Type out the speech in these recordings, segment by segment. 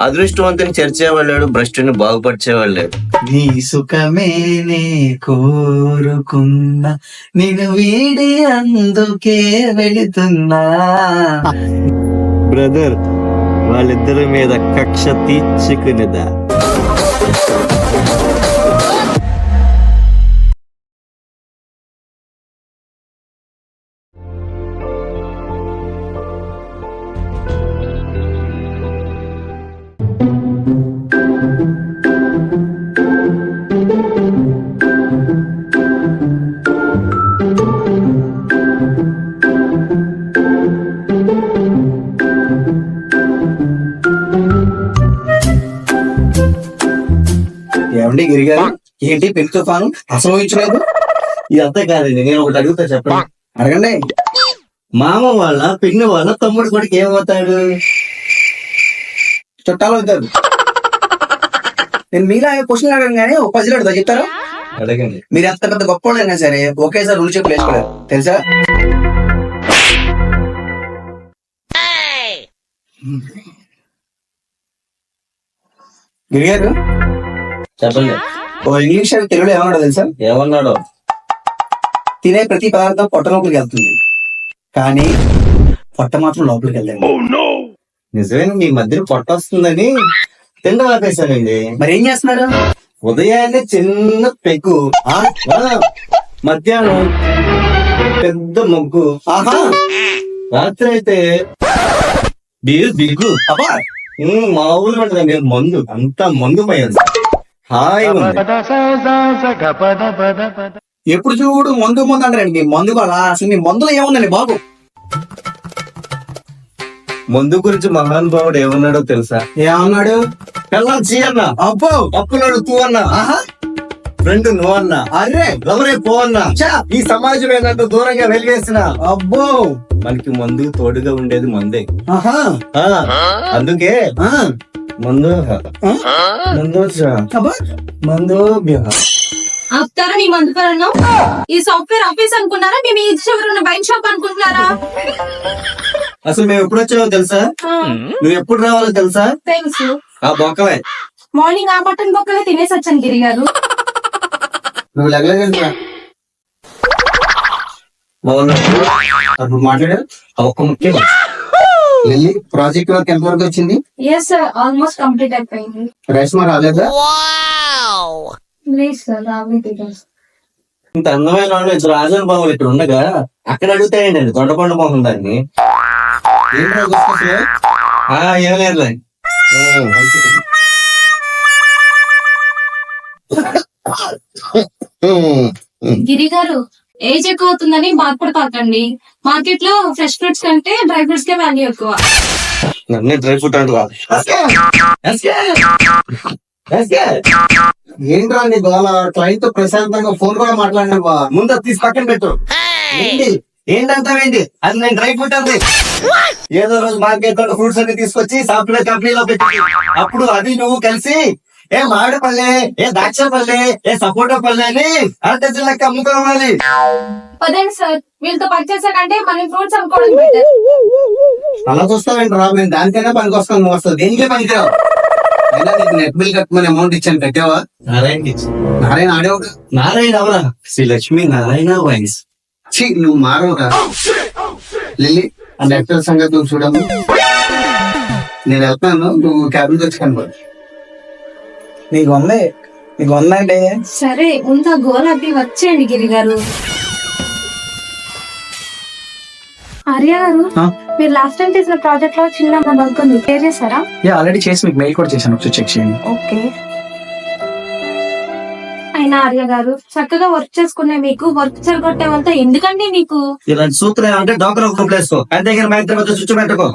అదృష్టవంతుని చేర్చేవాళ్ళాడు భ్రష్టుని బాగుపరిచేవాళ్ళాడు. నీ సుఖమేనే కోరుకున్నా నేను వీడి అందుకే వెళుతున్నా. బ్రదర్ వాళ్ళిద్దరి మీద కక్ష తీర్చుకునేదా? ఏమండి గిరిగారు? ఏంటి పెళ్ళి తుఫాను? ఇచ్చలేదు ఇదంతా కాదండి నేను ఒకటి అడుగుతా చెప్పండి. అడగండి. మామ వాళ్ళ పిన్ని వాళ్ళ తమ్ముడు కొడుకు ఏమవుతాడు? చుట్టాలు అవుతారు. నేను మీలా క్వశ్చన్ అడగను కానీ ఒక పజిల్ అడుగుతా చెప్తారా? అడగండి. మీరు ఎంత పెద్ద గొప్ప సరే ఒకేసారి చెప్పులు వేసుకోలేరు. తెలుసా? గిరిగారు? చెప్పండి. ఓ ఇంగ్లీష్ అని తెలుగులో ఏమన్నాడో తెలుసా? ఏమన్నాడు? తినే ప్రతి పదార్థం పొట్ట లోపలికి వెళ్తుంది. కానీ పొట్ట మాత్రం లోపలికి వెళ్ళండి నిజమైన? మీ మధ్య పొట్ట వస్తుందని తిండి ఆపేశానండి. మరి ఏం చేస్తున్నారు? ఉదయాన్నే చిన్న పెగ్గు. ఆ, ఆ, మధ్యాహ్నం పెద్ద మొగ్గు. ఆహా! రాత్రి అయితే బీరు బిగ్గు అబ్బా! ఉమ్, మామూలు ఉంటుందండి మందు? అంతా మందు పోయింది హాయిగా ఉంది. ఎప్పుడు చూడు మందు మందు అంటారండి మీ మందు కూడా అసలు మీ మందులో ఏముందండి బాబు? మందు గురించి మహానుభావుడు ఏమన్నాడో తెలుసా? ఏమన్నాడు? కల్లా చీ అన్న. అబ్బో! అప్పులాడు తూ అన్న. ఆహా! ఫ్రెండ్ నువ్వు అన్నా. అర్రే! ఎవరే పో అన్నా. చా ఈ సమాజం ఏంటంటే దూరంగా వెలివేసిన అబ్బో! మనకి మందు తోడుగా ఉండేది మందే. ఆహా! ఆ? అందుకే ఆ, ఆపుతారా మీ మందు ఈ సాఫ్ట్వేర్ ఆఫీస్ అనుకున్నారా? మేము ఈ చివరి ఉన్న బైక్ షాప్ అనుకుంటున్నారా? అసలు మేము ఎప్పుడు వచ్చావో తెలుసా? నువ్వు ఎప్పుడు రావాలో తెలుసా? తెలుసు. ఆ బొక్కలే. మార్నింగ్ ఆ బట్టన్ బొక్కలే తినేసి వచ్చాను గిరి గారు. నువ్వు లెగలేదా మౌన అప్పుడు మాట్లాడారు ఆ ఒక్క ముఖ్యం వెళ్ళి ప్రాజెక్ట్ వర్క్ ఎంత వరకు వచ్చింది? ఎస్ సార్ ఆల్మోస్ట్ కంప్లీట్ అయిపోయింది. రేష్మా రాలేదా? లేదు సార్. ఇంత అందమైన వాళ్ళు ఇద్దరు రాజన్ బాబులు ఇక్కడ ఉండగా అక్కడ అడుగుతాయండి దొండపండు మొహం దాన్ని? ఏం లేదులే. గిరి గారు ఏజ్ ఎక్కువ అవుతుందని బాధపడతాకండి మార్కెట్లో ఫ్రెష్ ఫ్రూట్స్ కంటే డ్రై ఫ్రూట్స్ కే వాల్యూ ఎక్కువ. నన్నే డ్రై ఫ్రూట్ అంటు కాదు. ఏంట్రా నీ గోల? క్లయింట్తో ప్రశాంతంగా ఫోన్ కూడా మాట్లాడినావా ముందు తీసి పక్కన పెట్టు. ఏంటి? ఏంటంటావేంటి అది నేను డ్రై ఫ్రూట్ అంది. ఏదో రోజు మార్కెట్లో ఫ్రూట్స్ అన్ని తీసుకొచ్చి సాఫ్ట్వేర్ కంపెనీలో పెట్టి. అప్పుడు అది నువ్వు కలిసి ఏ మామిడి పల్లె ఏ ద్రాక్ష పల్లె ఏ సపోటా పల్లె అని అరటి జిల్లాకి అమ్ముకోవాలి. పదండి సార్ వీళ్ళతో పనిచేసాకంటే మనం ఫ్రూట్స్ అమ్ముకోవడం బెటర్ అలా మేము దానికైనా పనికి వస్తాం నువ్వు వస్తావు దేనికే పనికిరావు? అయినా నీకు నెట్ బిల్ కట్టమని అమౌంట్ ఇచ్చాను కట్టావా నారాయణ నారాయణ ఆడేవాడు నారాయణ అవరా శ్రీ లక్ష్మీ నారాయణ వైన్స్. ఛీ నువ్వు మారవురా. లిల్లీ ఆ నెట్ సంగతి నువ్వు చూడము నేను వెళ్తాను నువ్వు క్యాబిన్ వచ్చి కనపడు నీకు ఉంది నీకు ఉందంటే సరే ముందు ఆ గోల్ అవి వచ్చేయండి గిరి గారు ఆర్య గారు ఆ? మీరు లాస్ట్ టైం చేసిన ప్రాజెక్ట్లో చిన్న వర్క్ ఉంది. క్లియర్ చేశారా? యా ఆల్రెడీ చేసి మీకు మెయిల్ కూడా చేశాను ఒకసారి చెక్ చేయండి. ఓకే. అయినా ఆర్య గారు చక్కగా వర్క్ చేసుకునే మీకు వర్క్ చెరగొట్టే వాళ్ళతో ఎందుకండి మీకు? ఇలాంటి సూత్రం అంటే డాక్టర్ ఒక ప్లేసుకో అంతేగాని మా ఇద్దరి మధ్య స్విచ్ పెట్టుకో.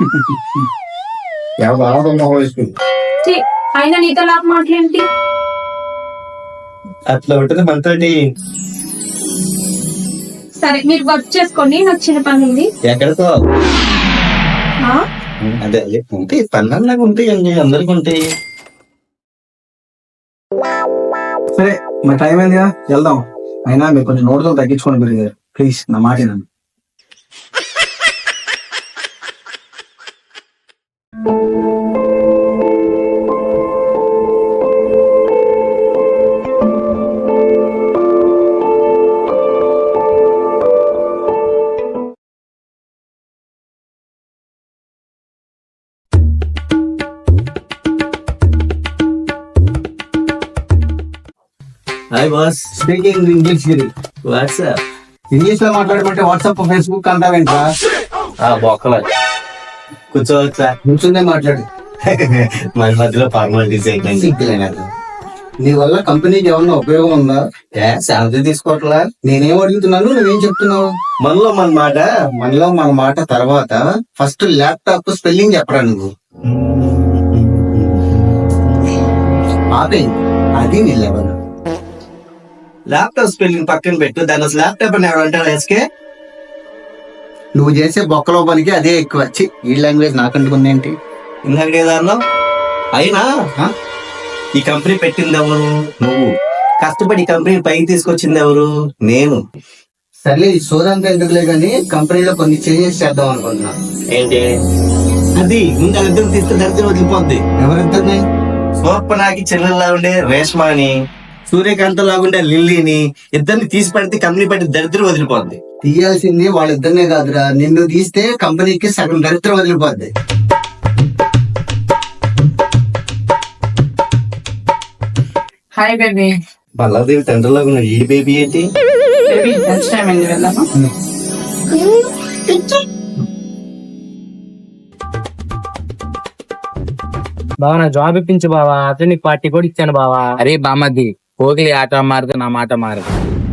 ఛీ, అయినా నీతో లాభ మాటలేంటి అట్లా ఉంటుంది మనతోటి సరే మీరు వర్క్ చేసుకోండి నాకు చిన్న పని ఉంది ఎక్కడికో. ఆ? అదే అదే ఉంటాయి పన్నెండులాగా ఉంటాయండి అందరికి ఉంటాయి. సరే మరి టైం అయిందిగా వెళ్దాం. అయినా మీరు కొంచెం నోటుతో తగ్గించుకోండి మీరు ప్లీజ్ నా మాట వినండి. Hi boss speaking English Giri WhatsApp ఇంగ్లీష్లో మాట్లాడమంటే వాట్సాప్ ఫేస్బుక్ అంటావేంట్రా? ఆ బొక్కల. కూర్చోవచ్చా నుంచుందే మాట్లాడు. మన మధ్యలో ఫార్మాలిటీస్ అయిపోయింది. నీ వల్ల కంపెనీకి ఏమన్నా ఉపయోగం ఉందా? ఏ శాలరీ తీసుకోవట్లా? నేనేం అడుగుతున్నాను నువ్వేం చెప్తున్నావు? మనలో మన మాట మనలో మన మాట తర్వాత ఫస్ట్ ల్యాప్టాప్ స్పెల్లింగ్ చెప్పరా నువ్వు? ఆపే అది నీ లెవెల్ ల్యాప్టాప్ స్పెల్లింగ్ పక్కన పెట్టు. దాని అసలు ల్యాప్టాప్ అని ఎవరు అంటారు ఎస్కే నువ్వు చేసే బొక్కలో పనికి అదే ఎక్కువ. ఛీ, ఈ లాంగ్వేజ్ నాకంటుకుంది ఏంటి? ఇందాక ఏదన్నా అయినా? ఈ కంపెనీ పెట్టింది ఎవరు? నువ్వు. కష్టపడి ఈ కంపెనీ పైకి తీసుకొచ్చింది ఎవరు? నేను. సర్లే ఈ సోదంతా ఎందుకులే కానీ కంపెనీలో కొన్ని చేంజెస్ చేద్దాం అనుకుంటున్నా. ఏంటి? అది ముందు ఇద్దరు తీస్తే దరిద్రం వదిలిపోద్ది. ఎవరిద్దరిని శోర్పనాకి చెల్లెల్లా ఉండే రేష్మాని. సూర్యకాంత్ లాగుండే లిల్లీని ఇద్దరిని తీసి పడితే కంపెనీ పట్టి దరిద్రం వదిలిపోద్ది. తీయాల్సింది వాళ్ళిద్దరినే కాదురా. నిన్ను తీస్తే కంపెనీకి సగం దరిద్రం వదిలిపోద్ది. హాయ్ బేబీ బల్లాదేవి తండ్రిలాగా ఉన్న ఈ బేబీ ఏంటి? బేబీ లంచ్ టైం అయింది వెళ్దామా? బావా నా జాబ్ ఇప్పించు బావా. అతను నీకు పార్టీ కూడా ఇచ్చాను బావా. అరే బామ్మది పోగిలి ఆట మారదు నా మాట మారదు.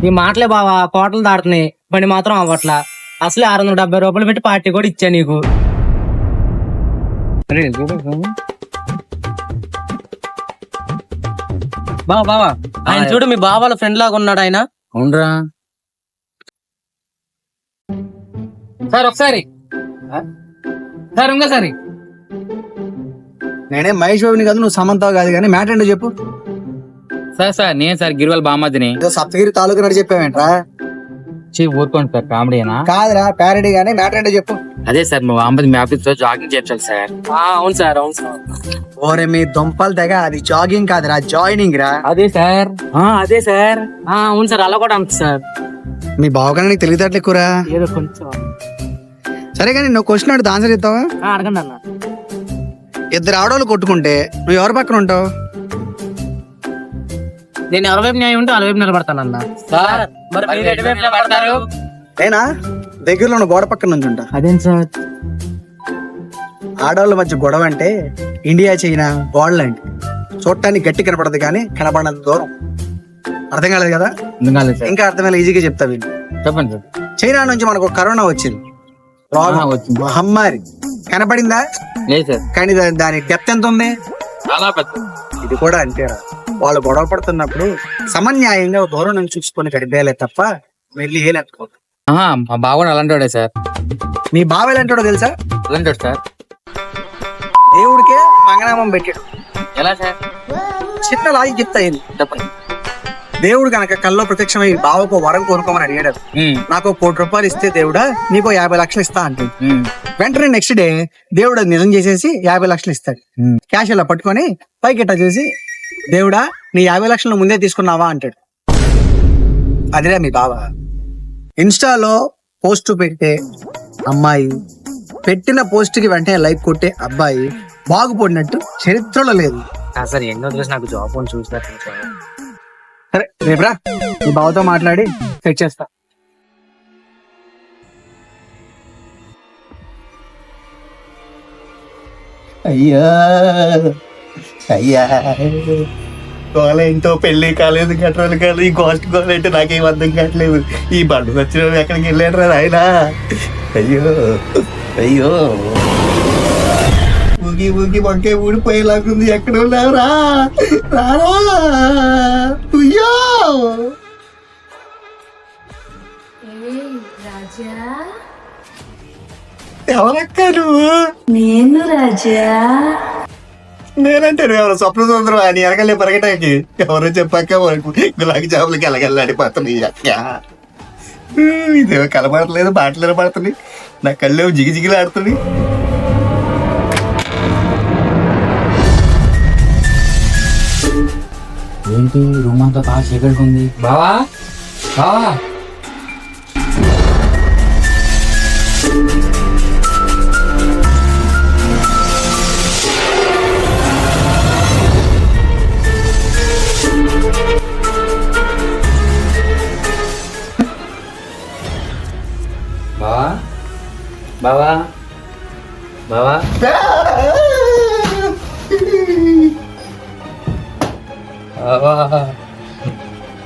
ఈ మాటలే బావా కోటలు దాడుతున్నాయి పని మాత్రం అవ్వట్లా. అసలే ఆరు వందల డెబ్బై రూపాయలు పెట్టి పార్టీ కూడా ఇచ్చా నీకు. బావా బావా ఆయన చూడు మీ బావాల ఫ్రెండ్ లాగా ఉన్నాడు ఆయన. అవునరా. సార్ ఒకసారి. సార్ ఇంకోసారి నేనే మహేష్ బాబుని కాదు నువ్వు సమంతావు కాదు కానీ మ్యాటర్ ఏంటో చెప్పు. సార్ సార్ నేను సార్ గిరివల్ బామ్మదిని ఏదో సప్తగిరి తాలూకు నడి చెప్పావేంట్రా? చీ ఊరుకోండి సార్ కామెడీనా కాదురా ప్యారడీ గానీ మ్యాటర్ ఏంటో చెప్పు. అదే సార్ మా బామ్మది మీ ఆఫీస్లో జాగింగ్ చేయించాలి సార్. ఆ, అవును సార్ అవును సార్. ఓరే మీ దుంపలు తెగ అది జాగింగ్ కాదురా జాయినింగ్ రా. అదే సార్. ఆ, అదే సార్. ఆ, అవును సార్ అలా కూడా అంత సార్. మీ బావగానే నీకు తెలివితేటలు ఎక్కువరా? ఏదో కొంచెం. సరే కానీ నువ్వు క్వశ్చన్ అడిగితే ఆన్సర్ ఇస్తావా? ఆ, అడగండి అన్న. ఇద్దరు ఆడవాళ్ళు కొట్టుకుంటే నువ్వు ఎవరి పక్కన ఉంటావు? నేను ఎవరి వైపు న్యాయం ఉంటే వాళ్ళ వైపు నిలబడతానన్న సార్ మరి మరి మీరు ఎటు వైపు నిలబడతారు? నేనా? దగ్గరలో ఉన్న గోడ పక్కన నుంచి ఉంటా. అదేం సార్? ఆడవాళ్ళ మధ్య గొడవ అంటే ఇండియా చైనా గోడ లాంటి చూడటానికి గట్టి కనపడదు కానీ కనపడినంత దూరం. అర్థం కాలేదు కదా? సార్. ఇంకా అర్థమయ్యే ఈజీగా చెప్తా వీళ్ళు చెప్పండి సార్. చైనా నుంచి మనకు కరోనా వచ్చింది. రోగం వచ్చింది. మహమ్మారి. కనపడిందా? లేదు సార్. కానీ దాని డెప్త్ ఎంత ఉంది? చాలా పెద్ద. ఇది కూడా అంతేరా వాళ్ళు గొడవ పడుతున్నప్పుడు సమన్యాయంగా దూరం నుంచి చూసుకొని గడిపేయాలి తప్ప వెళ్ళి ఆహా, మా బావ అలాంటి వాడే సార్. మీ బావ ఎలాంటాడో తెలుసా? అలాంటి వాడు సార్. దేవుడికే పంగనామం పెట్టాడు. ఎలా సార్? చిన్న లాజిక్ చెప్తా చెప్పండి. దేవుడు కనుక కల్లో ప్రత్యక్షమై బావకు వరం కోరుకోమని అడిగాడు. నాకు కోటి రూపాయలు ఇస్తే దేవుడా నీకు యాభై లక్షలు ఇస్తా అంటే వెంటనే నెక్స్ట్ డే దేవుడు నిజం చేసేసి యాభై లక్షలు ఇస్తాడు. క్యాష్ ఇలా పట్టుకొని పైకి చేసి దేవుడా నీ యాభై లక్షలు ముందే తీసుకున్నావా? అంటాడు. అదిరా మీ బావ ఇన్స్టాలో పోస్ట్ పెట్టే అమ్మాయి పెట్టిన పోస్ట్కి వెంటనే లైక్ కొట్టే అబ్బాయి బాగుపడినట్టు చరిత్రలో లేదు. ఆ, సార్ ఎన్నో నాకు జాబ్ చూసినట్టు సరే రేపురా మీ బావతో మాట్లాడి సెట్ చేస్తా. అయ్యా అయ్యా. గోల ఇంట్లో పెళ్ళి కాలేదు గట్రాలు కాలేదు ఈ గోస్ట్ గోల అంటే నాకేం అర్థం కావట్లేదు. ఈ బండు వచ్చిన ఎక్కడికి వెళ్ళాడు రా ఆయన అయ్యో అయ్యో. ఊగి ఊగి వంకే ఊడిపోయేలాగుంది ఎక్కడ ఉన్నావురా? రారా? రాజా. ఎవరక్క నువ్వు? నేను రాజా. నేనంటే ఎవరు? స్వప్న సుందరం అని ఎరగలే పరిగెటానికి ఎవరో చెప్పాక వరకు గులాబీ జాములకి ఎలగల్లాడిపోతున్నాయి అక్క. ఊ, ఇదేమో కలబడట్లేదు బాటలు పడుతుంది నా కళ్ళేమో జిగి itu rumah tuh tahu seger kondi. Bawa, bawa. Bawa, bawa, bawa. Ah!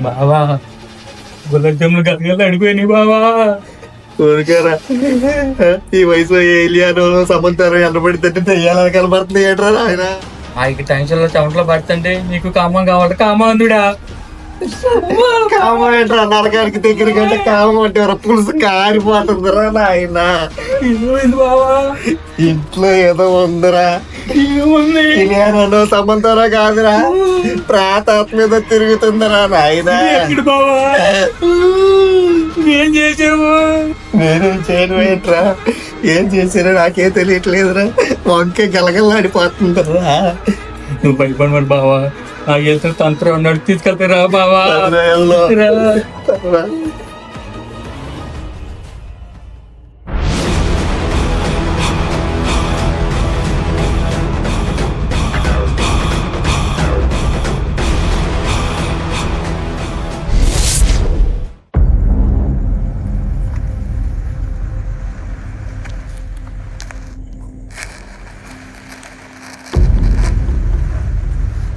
బావా. గులాబ్ జాములు గలగల అడిపోయినాయి బావా. ఊరికేరా. ఈ వయసులో ఏలియాను సమంతారు ఎన్నబడితే తెయ్యాలని కనబడుతుంది ఏంట్రా ఆయన ఆయనకి టెన్షన్లో చెమటలో పడుతుంటే నీకు కామం కావాలి కామాందుడా కామం ఏంట్రా నరకానికి దగ్గర కంటే కామం అంటే ఎవరో పులుసు కారిపోతుందిరా నాయన. ఇంట్లో ఏదో ఉందిరా. ఏముంది? ఇలియానో సమంతారా కాదురా. ప్రాతాత్మ మీద తిరుగుతుందిరా నాయన. ఏం చేసావు నేనేం చేయను ఏంట్రా? ఏం చేసినా నాకే తెలియట్లేదురా. వంకే గలగలాడిపోతుందిరా నువ్వు భయపడమని బావా. నాకు వెళ్తున్న తంత్రం ఉన్నాడు తీసుకెళ్తారా బావా.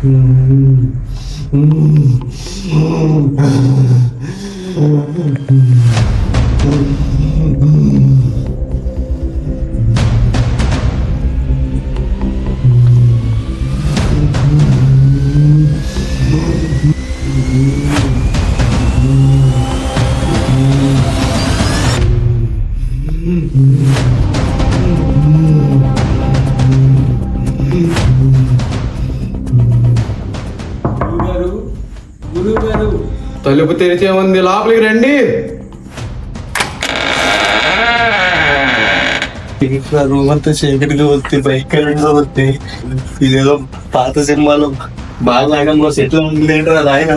Mm-hmm. తలుపు తెరిచే ఉంది లోపలికి రండి. ఇంట్లో రూమ్ అంతా చీకటిగా వస్తే భయంకరంగా వస్తే ఇదేదో పాత సినిమాలో బాలనాగంలో సెటిల్ ఉంది ఏంట్రా నాయన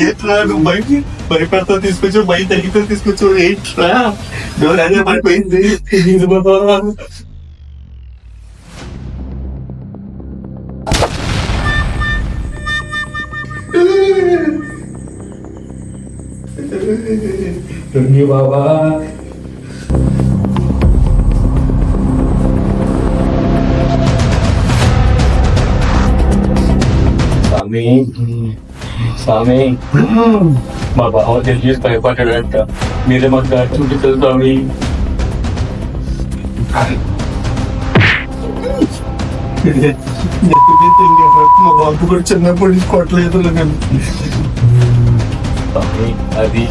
ఏంట్రా నువ్వు బయట భయపడతా తీసుకొచ్చావు బయట తగ్గితే తీసుకొచ్చావు ఏంట్రా? డోర్ అదే పడిపోయింది. ఇది బాబా రండి బావా స్వామి స్వామి మా బావ తెలిసి భయపడ్డాడంట మీరే మాకు దారి చూపించారు స్వామి మా బాబు కూడా చిన్నప్పటి నుంచి కొట్టలేదు కానీ స్వామి అది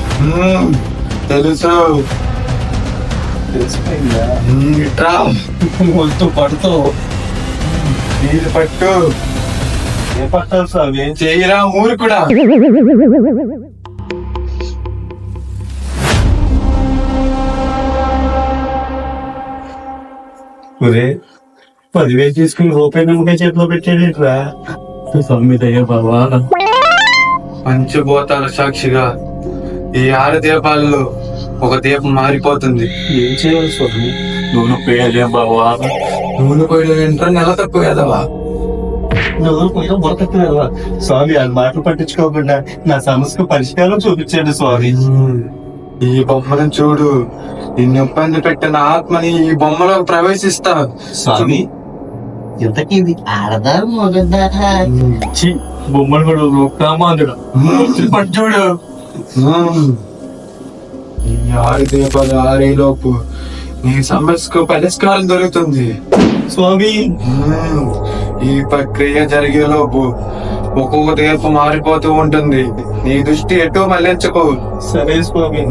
తెలుసు. తెలిసిపోయిందా? ఇట్రా. మొత్తం పడతావు నీళ్ళు పట్టు. ఏ పట్టాలి స్వామి? చేయరా? ఊరు కూడా. ఒరే పదివేలు తీసుకుని రూపాయి నమ్మకం చేతిలో పెట్టాడేట్రా? స్వామి దయ్య బావా. పంచభూతాల సాక్షిగా ఈ ఆరు దీపాల్లో ఒక దీపం మారిపోతుంది. ఏం చేయాలి స్వామి? నూనె పేయలే బావా? నూనె పొయ్యిలో వింటారా నెల తక్కువ కదవా? నువ్వు కొంచెం బతకలేవా స్వామి అది మాటలు పట్టించుకోకుండా నా సమస్యకు పరిష్కారం చూపించండి స్వామి. ఈ బొమ్మను చూడు. నిన్ను ఇబ్బంది పెట్టిన ఆత్మని ఈ బొమ్మలో ప్రవేశిస్తా. స్వామి ఇంతకీ ఇది ఆడదా మొగదా బొమ్మలు కూడా కామాందుడు చూడు. ఆరు దీపాలు ఆరేలోపు నీ సమస్యకు పరిష్కారం దొరుకుతుంది. స్వామి. ఈ ప్రక్రియ జరిగేలోపు ఒక్కొక్క దీపం మారిపోతూ ఉంటుంది. నీ దృష్టి ఎటో మళ్ళించకు. సరే స్వామి.